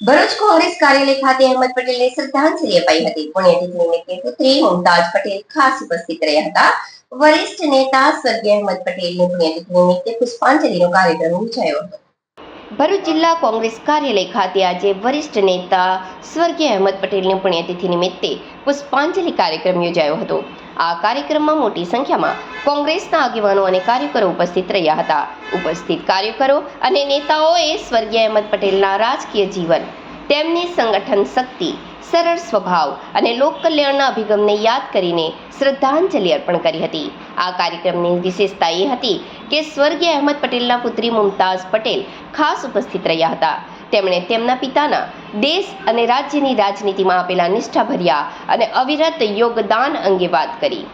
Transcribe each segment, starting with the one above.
ભરૂચ કોંગ્રેસ કાર્યાલય ખાતે અહેમદ પટેલને શ્રદ્ધાંજલિ અપાઈ હતી. પુણ્યતિથિ નિમિત્તે મુમતાજ પટેલ ખાસ ઉપસ્થિત રહ્યા હતા. વરિષ્ઠ નેતા સ્વર્ગીય અહેમદ પટેલની પુણ્યતિથિ નિમિત્તે પુષ્પાંજલિનો કાર્યક્રમ યોજાયો હતો. ભરૂચ જિલ્લા કોંગ્રેસ કાર્યાલય ખાતે આજે વરિષ્ઠ નેતા સ્વર્ગીય અહેમદ પટેલની પુણ્યતિથિ નિમિત્તે પુષ્પાંજલિ કાર્યક્રમ યોજાયો હતો. આ કાર્યક્રમમાં મોટી સંખ્યામાં કોંગ્રેસના આગેવાનો અને કાર્યકરો ઉપસ્થિત રહ્યા હતા. ઉપસ્થિત કાર્યકરો અને નેતાઓએ સ્વર્ગીય અહેમદ પટેલના રાજકીય જીવન તેમની સંગઠન શક્તિ, સરળ સ્વભાવ અને લોક કલ્યાણના અભિગમને યાદ કરીને શ્રદ્ધાંજલિ અર્પણ કરી હતી. આ કાર્યક્રમની વિશેષતા એ હતી કે સ્વર્ગીય અહેમદ પટેલના પુત્રી મુમતાઝ પટેલ ખાસ ઉપસ્થિત રહ્યા હતા. તેમણે તેમના પિતાના દેશ અને રાજ્યની રાજનીતિમાં આપેલા નિષ્ઠાભર્યા અને અવિરત યોગદાન અંગે વાત કરી.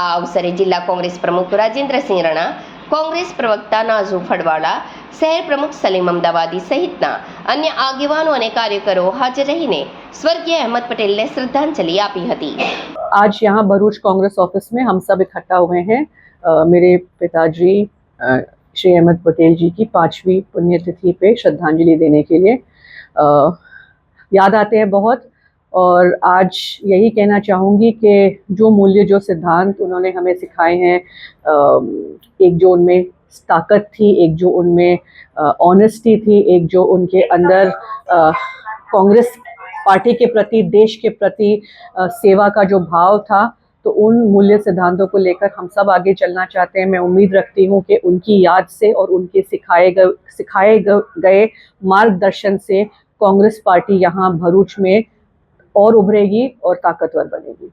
આ અવસરે જિલ્લા કોંગ્રેસ પ્રમુખ રાજેન્દ્રસિંહ રણા, કોંગ્રેસ પ્રવક્તા નાઝુ ફળવાળા શહેર પ્રમુખ સલીમ અમદાવાદી સહિતના અન્ય આગેવાનો અને કાર્યકરો હાજર રહીને સ્વર્ગીય અહેમદ પટેલને શ્રદ્ધાંજલિ આપી હતી आज यहाँ भरूच कांग्रेस ऑफिस में हम सब इकट्ठा हुए हैं अ, मेरे पिताजी अ, श्री अहमद पटेल जी की पांचवी पुण्यतिथि पे श्रद्धांजलि देने के लिए अ, याद आते हैं बहुत और आज यही कहना चाहूँगी कि जो मूल्य जो सिद्धांत उन्होंने हमें सिखाए हैं अ, एक जो उनमें ताकत थी एक जो उनमें ऑनेस्टी थी एक जो उनके अंदर कांग्रेस पार्टी के प्रति देश के प्रति अ, सेवा का जो भाव था तो उन मूल्य सिद्धांतों को लेकर हम सब आगे चलना चाहते हैं। मैं उम्मीद रखती हूँ कि उनकी याद से और उनके सिखाए गए सिखाए गए मार्गदर्शन से कांग्रेस पार्टी यहाँ भरूच में और उभरेगी और ताकतवर बनेगी।